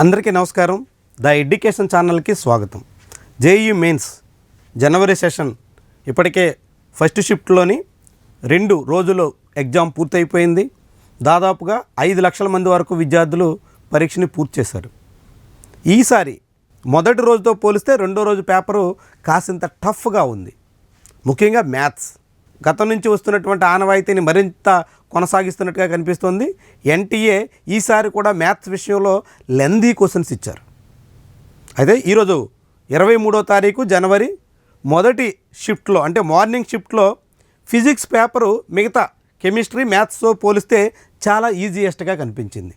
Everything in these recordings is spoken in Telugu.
అందరికీ నమస్కారం. ద ఎడ్యుకేషన్ ఛానల్కి స్వాగతం. జేఈ మెయిన్స్ జనవరి సెషన్ ఇప్పటికే ఫస్ట్ షిఫ్ట్లోని రెండు రోజులు ఎగ్జామ్ పూర్తయిపోయింది. దాదాపుగా ఐదు లక్షల మంది వరకు విద్యార్థులు పరీక్షని పూర్తి చేశారు. ఈసారి మొదటి రోజుతో పోలిస్తే రెండో రోజు పేపరు కాసింత టఫ్గా ఉంది. ముఖ్యంగా మ్యాథ్స్. గతం నుంచి వస్తున్నటువంటి ఆనవాయితీని మరింత కొనసాగిస్తున్నట్టుగా కనిపిస్తోంది. ఎన్టీఏ ఈసారి కూడా మ్యాథ్స్ విషయంలో లెందీ క్వశ్చన్స్ ఇచ్చారు. అయితే ఈరోజు ఇరవై మూడో తారీఖు జనవరి మొదటి షిఫ్ట్లో అంటే మార్నింగ్ షిఫ్ట్లో ఫిజిక్స్ పేపరు మిగతా కెమిస్ట్రీ మ్యాథ్స్తో పోలిస్తే చాలా ఈజియెస్ట్గా కనిపించింది.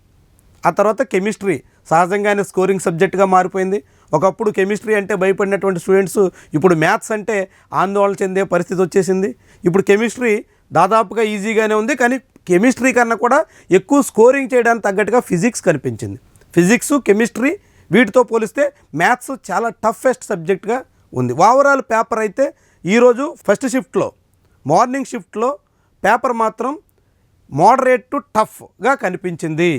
ఆ తర్వాత కెమిస్ట్రీ సహజంగానే స్కోరింగ్ సబ్జెక్టుగా మారిపోయింది. ఒకప్పుడు కెమిస్ట్రీ అంటే భయపడినటువంటి స్టూడెంట్స్ ఇప్పుడు మ్యాథ్స్ అంటే ఆందోళన చెందే పరిస్థితి వచ్చేసింది. ఇప్పుడు కెమిస్ట్రీ దాదాపుగా ఈజీగానే ఉంది కానీ కెమిస్ట్రీ కన్నా కూడా ఎక్కువ స్కోరింగ్ చేయడానికి తగ్గట్టుగా ఫిజిక్స్ కనిపించింది. ఫిజిక్స్ కెమిస్ట్రీ వీటితో పోలిస్తే మ్యాథ్స్ చాలా టఫెస్ట్ సబ్జెక్ట్గా ఉంది. ఓవరాల్ పేపర్ అయితే ఈరోజు ఫస్ట్ షిఫ్ట్లో మార్నింగ్ షిఫ్ట్లో పేపర్ మాత్రం మోడరేట్ టు టఫ్గా కనిపించింది.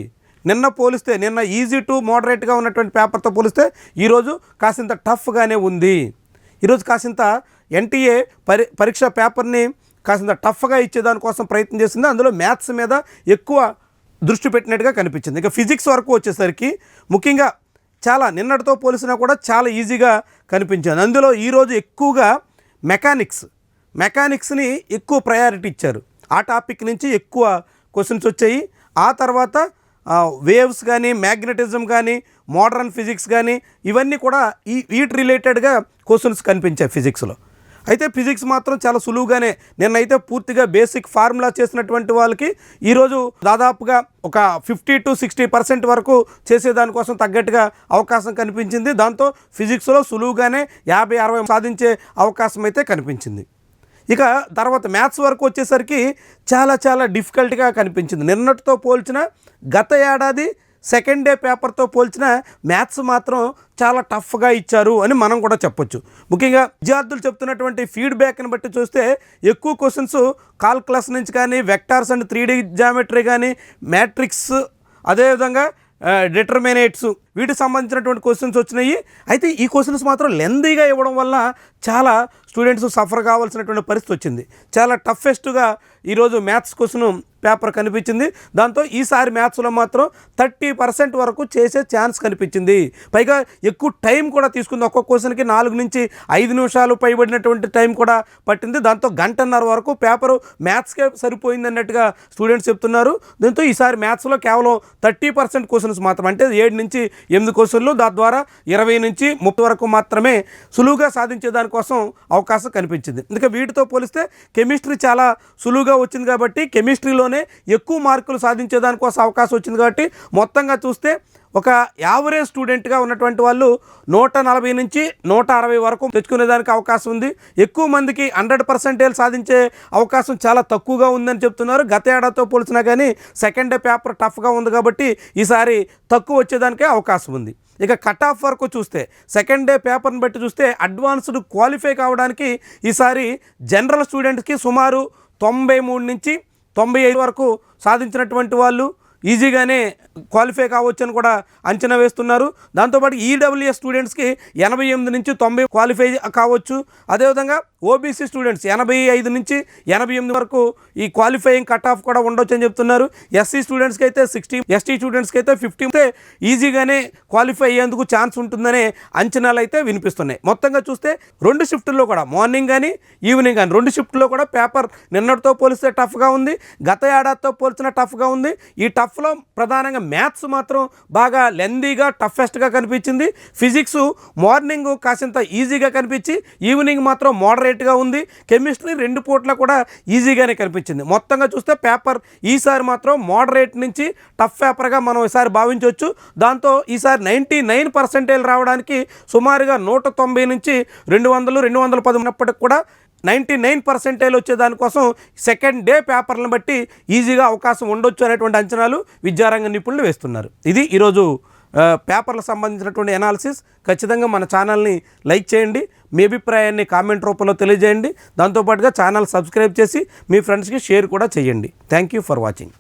నిన్న పోలిస్తే నిన్న ఈజీ టు మోడరేట్గా ఉన్నటువంటి పేపర్తో పోలిస్తే ఈరోజు కాసింత టఫ్గానే ఉంది. ఈరోజు కాసింత ఎన్టీఏ పరి పరీక్ష పేపర్ని కాసింత టఫ్గా ఇచ్చేదానికోసం ప్రయత్నం చేసింది. అందులో మ్యాథ్స్ మీద ఎక్కువ దృష్టి పెట్టినట్టుగా కనిపించింది. ఇక ఫిజిక్స్ వరకు వచ్చేసరికి ముఖ్యంగా చాలా నిన్నటితో పోలిసినా కూడా చాలా ఈజీగా కనిపించింది. అందులో ఈరోజు ఎక్కువగా మెకానిక్స్ మెకానిక్స్ని ఎక్కువ ప్రయారిటీ ఇచ్చారు. ఆ టాపిక్ నుంచి ఎక్కువ క్వశ్చన్స్ వచ్చాయి. ఆ తర్వాత వేవ్స్ కానీ మ్యాగ్నెటిజం కానీ మోడర్న్ ఫిజిక్స్ కానీ ఇవన్నీ కూడా ఈ వీటి రిలేటెడ్గా క్వశ్చన్స్ కనిపించాయి ఫిజిక్స్లో అయితే ఫిజిక్స్ మాత్రం చాలా సులువుగానే నిన్నైతే పూర్తిగా బేసిక్ ఫార్ములా చేసినటువంటి వాళ్ళకి ఈరోజు దాదాపుగా ఒక ఫిఫ్టీ టు సిక్స్టీ పర్సెంట్ వరకు చేసేదానికోసం తగ్గట్టుగా అవకాశం కనిపించింది. దాంతో ఫిజిక్స్లో సులువుగానే యాభై అరవై సాధించే అవకాశం అయితే కనిపించింది. ఇక తర్వాత మ్యాథ్స్ వరకు వచ్చేసరికి చాలా చాలా డిఫికల్ట్గా కనిపించింది. నిన్నటితో పోల్చిన గత ఏడాది సెకండ్ డే పేపర్తో పోల్చిన మ్యాథ్స్ మాత్రం చాలా టఫ్గా ఇచ్చారు అని మనం కూడా చెప్పొచ్చు. ముఖ్యంగా విద్యార్థులు చెప్తున్నటువంటి ఫీడ్బ్యాక్ని బట్టి చూస్తే ఎక్కువ క్వశ్చన్స్ కాల్కులస్ నుంచి కానీ vectors and three D geometry కానీ మ్యాట్రిక్స్ అదేవిధంగా డిటర్మినేట్స్ వీటికి సంబంధించినటువంటి క్వశ్చన్స్ వచ్చినాయి. అయితే ఈ క్వశ్చన్స్ మాత్రం లెందీగా ఇవ్వడం వల్ల చాలా స్టూడెంట్స్ సఫర్ కావాల్సినటువంటి పరిస్థితి వచ్చింది. చాలా టఫెస్ట్గా ఈరోజు మ్యాథ్స్ క్వశ్చన్ పేపర్ కనిపించింది. దాంతో ఈసారి మ్యాథ్స్లో మాత్రం థర్టీ పర్సెంట్ వరకు చేసే ఛాన్స్ కనిపించింది. పైగా ఎక్కువ టైం కూడా తీసుకుంది. ఒక్కొక్క క్వశ్చన్కి నాలుగు నుంచి ఐదు నిమిషాలు పైబడినటువంటి టైం కూడా పట్టింది. దాంతో గంటన్నర వరకు పేపరు మ్యాథ్స్కే సరిపోయింది అన్నట్టుగా స్టూడెంట్స్ చెప్తున్నారు. దీంతో ఈసారి మ్యాథ్స్లో కేవలం థర్టీ పర్సెంట్ క్వశ్చన్స్ మాత్రం అంటే ఏడు నుంచి ఎనిమిది క్వశ్చన్లు దాని ద్వారా ఇరవై నుంచి ముప్పై వరకు మాత్రమే సులువుగా సాధించే దానికోసం అవకాశం కనిపించింది. ఇంకా వీటితో పోలిస్తే కెమిస్ట్రీ చాలా సులువుగా వచ్చింది కాబట్టి కెమిస్ట్రీలోనే ఎక్కువ మార్కులు సాధించే దానికోసం అవకాశం వచ్చింది కాబట్టి మొత్తంగా చూస్తే ఒక యావరేజ్ స్టూడెంట్గా ఉన్నటువంటి వాళ్ళు నూట నలభై నుంచి నూట అరవై వరకు తెచ్చుకునేదానికి అవకాశం ఉంది. ఎక్కువ మందికి హండ్రెడ్ పర్సెంటేజ్ సాధించే అవకాశం చాలా తక్కువగా ఉందని చెప్తున్నారు. గత ఏడాదితో పోల్చినా కానీ సెకండ్ డే పేపర్ టఫ్గా ఉంది కాబట్టి ఈసారి తక్కువ వచ్చేదానికే అవకాశం ఉంది. ఇక కట్ ఆఫ్ వరకు చూస్తే సెకండ్ డే పేపర్ని బట్టి చూస్తే అడ్వాన్స్డ్ క్వాలిఫై కావడానికి ఈసారి జనరల్ స్టూడెంట్స్కి సుమారు తొంభై మూడు నుంచి తొంభై ఐదు వరకు సాధించినటువంటి వాళ్ళు ఈజీగానే క్వాలిఫై కావచ్చు అని కూడా అంచనా వేస్తున్నారు. దాంతోపాటు ఈడబ్ల్యూఎస్ స్టూడెంట్స్కి ఎనభై ఎనిమిది నుంచి తొంభై క్వాలిఫై కావచ్చు. అదేవిధంగా ఓబీసీ స్టూడెంట్స్ ఎనభై ఐదు నుంచి ఎనభై ఎనిమిది వరకు ఈ క్వాలిఫైయింగ్ కట్ ఆఫ్ కూడా ఉండొచ్చు అని చెప్తున్నారు. ఎస్సీ స్టూడెంట్స్కి అయితే సిక్స్టీ ఎస్టీ స్టూడెంట్స్కి అయితే ఫిఫ్టీ ఈజీగానే క్వాలిఫై అయ్యేందుకు ఛాన్స్ ఉంటుందనే అంచనాలు అయితే వినిపిస్తున్నాయి. మొత్తంగా చూస్తే రెండు షిఫ్టుల్లో కూడా మార్నింగ్ కానీ ఈవినింగ్ కానీ రెండు షిఫ్ట్లో కూడా పేపర్ నిన్నటితో పోలిస్తే టఫ్గా ఉంది. గత ఏడాదితో పోల్చిన టఫ్గా ఉంది. ఈ టఫ్లో ప్రధానంగా మ్యాథ్స్ మాత్రం బాగా లెందీగా టఫెస్ట్గా కనిపించింది. ఫిజిక్స్ మార్నింగ్ కాసింత ఈజీగా కనిపించి ఈవినింగ్ మాత్రం మోడరేట్ మోడరేట్గా ఉంది. కెమిస్ట్రీ రెండు పూట్ల కూడా ఈజీగానే కనిపించింది. మొత్తంగా చూస్తే పేపర్ ఈసారి మాత్రం మోడరేట్ నుంచి టఫ్ పేపర్గా మనం ఈసారి భావించవచ్చు. దాంతో ఈసారి నైంటీ నైన్ పర్సెంటేజ్ రావడానికి సుమారుగా నూట తొంభై నుంచి రెండు వందలు రెండు వందల పది ఉన్నప్పటికి కూడా నైంటీ నైన్ పర్సెంటేజ్ వచ్చే దానికోసం సెకండ్ డే పేపర్లను బట్టి ఈజీగా అవకాశం ఉండొచ్చు అనేటువంటి అంచనాలు విద్యారంగ నిపుణులు వేస్తున్నారు. ఇది ఈరోజు పేపర్లకు సంబంధించినటువంటి ఎనాలిసిస్ ఖచ్చితంగా మన ఛానల్ని లైక్ చేయండి. మీ అభిప్రాయాన్ని కామెంట్ రూపంలో తెలియజేయండి. దాంతోపాటుగా ఛానల్ సబ్స్క్రైబ్ చేసి మీ ఫ్రెండ్స్కి షేర్ కూడా చేయండి. Thank you for watching